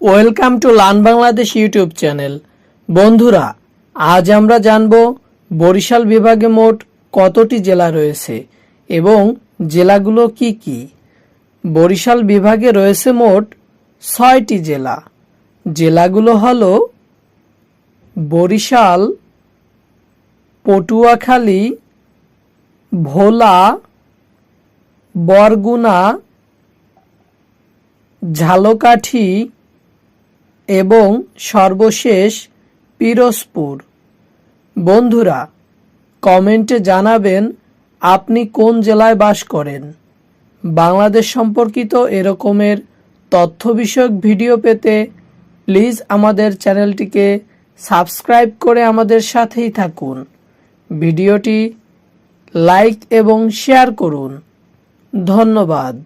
Welcome to learn Bangladesh YouTube channel বন্ধুরা, আজ আমরা জানব বরিশাল বিভাগে মোট কতটি জেলা রয়েছে এবং জেলাগুলো কি কি। বরিশাল বিভাগে রয়েছে মোট ছয়টি জেলা। জেলাগুলো হলো বরিশাল, পটুয়াখালী, ভোলা, বরগুনা, ঝালকাঠি এবং সর্বশেষ পিরোজপুর। বন্ধুরা, কমেন্টে জানাবেন আপনি কোন জেলায় বাস করেন। বাংলাদেশ সম্পর্কিত এরকমের তথ্য বিষয়ক ভিডিও পেতে প্লিজ আমাদের চ্যানেলটিকে সাবস্ক্রাইব করে আমাদের সাথেই থাকুন। ভিডিওটি লাইক এবং শেয়ার করুন। ধন্যবাদ।